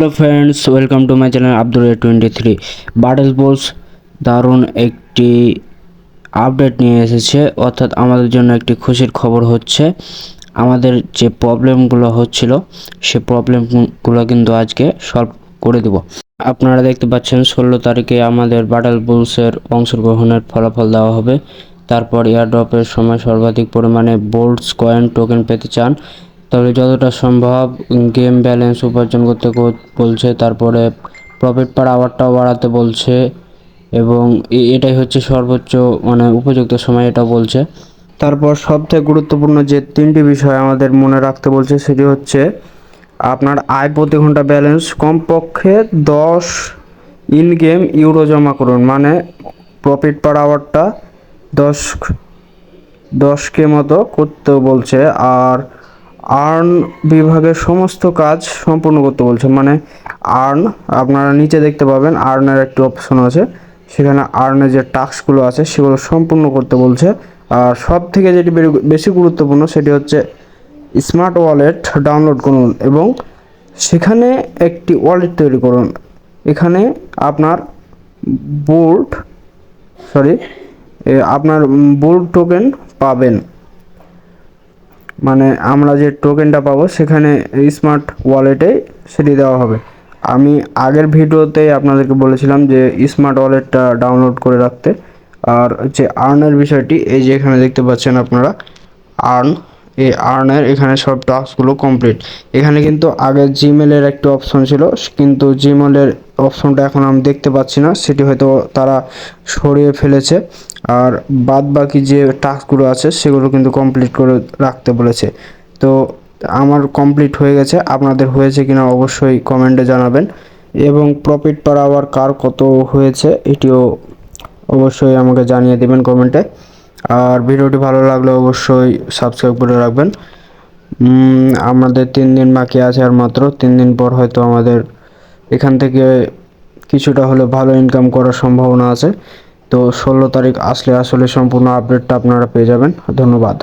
Hello friends welcome to my channel Abdul twenty three বাডেল বোলস দারুণ একটি আপডেট নিয়ে এসেছে। অর্থাৎ আমাদের জন্য একটি খুশির খবর হচ্ছে, আমাদের যে প্রবলেমগুলো হচ্ছিল, সে প্রবলেমগুলো কিন্তু আজকে সলভ করে দেব। আপনারা দেখতে পাচ্ছেন, ষোলো তারিখে আমাদের বাডেল বুলসের অংশগ্রহণের ফলাফল দেওয়া হবে। তারপর এয়ারড্রপের সময় সর্বাধিক পরিমাণে বোল্টস কয়েন টোকেন পেতে চান। তবে যতটা সম্ভব গেম ব্যালেন্স উপার্জন করতে বলছে, তারপরে প্রফিট পার আওয়ারটাও বাড়াতে বলছে এবং এটাই হচ্ছে সর্বোচ্চ মানে উপযুক্ত সময় এটা বলছে। তারপর সবথেকে গুরুত্বপূর্ণ যে তিনটি বিষয় আমাদের মনে রাখতে বলছে সেটি হচ্ছে, আপনার আয় প্রতি ঘণ্টা ব্যালেন্স কমপক্ষে দশ ইন গেম ইউরো জমা করুন মানে প্রফিট পার আওয়ারটা দশ দশকে মতো করতে বলছে। আর আর্ন বিভাগের সমস্ত কাজ সম্পূর্ণ করতে বলছে। মানে আর্ন, আপনারা নিচে দেখতে পাবেন, আর্নের একটি অপশন আছে। সেখানে আর্নের যে টাস্কগুলো আছে, সেগুলো সম্পূর্ণ করতে বলছে। আর সব থেকে যেটি বেশি গুরুত্বপূর্ণ, সেটি হচ্ছে স্মার্ট ওয়ালেট ডাউনলোড করুন এবং সেখানে একটি ওয়ালেট তৈরি করুন। এখানে আপনার বোল্ট সরি আপনার বোল্ড টোকেন পাবেন। মানে আমরা যে টোকেনটা পাবো সেখানে স্মার্ট ওয়ালেটে সেটি দেওয়া হবে। আমি আগের ভিডিওতে আপনাদেরকে বলেছিলাম যে স্মার্ট ওয়ালেটটা ডাউনলোড করে রাখতে। আর যে আর্নের বিষয়টি, এই যে এখানে দেখতে পাচ্ছেন আপনারা আর্ন এই আর্নের এখানে সব টাস্কগুলো কমপ্লিট এখানে কিন্তু আগে জিমেলের একটা অপশন ছিল, কিন্তু জিমেলের অপশনটা এখন আমি দেখতে পাচ্ছি না, সেটি হয়তো তারা সরিয়ে ফেলেছে। আর বাদ বাকি যে টাস্কগুলো আছে, সেগুলো কিন্তু কমপ্লিট করে রাখতে বলেছে। তো আমার কমপ্লিট হয়ে গেছে, আপনাদের হয়েছে কিনা অবশ্যই কমেন্টে জানাবেন। এবং প্রফিট পার আওয়ার কার কত হয়েছে, এটিও অবশ্যই আমাকে জানিয়ে দেবেন কমেন্টে আর ভিডিওটি ভালো লাগলে অবশ্যই সাবস্ক্রাইব করে রাখবেন। আমাদের তিন দিন বাকি আছে আর মাত্র। তিন দিন পর হয়তো আমাদের এখান থেকে কিছুটা হলে ভালো ইনকাম করার সম্ভাবনা আছে। তো ষোলো তারিখ আসলে আসলে সম্পূর্ণ আপডেটটা আপনারা পেয়ে যাবেন। ধন্যবাদ।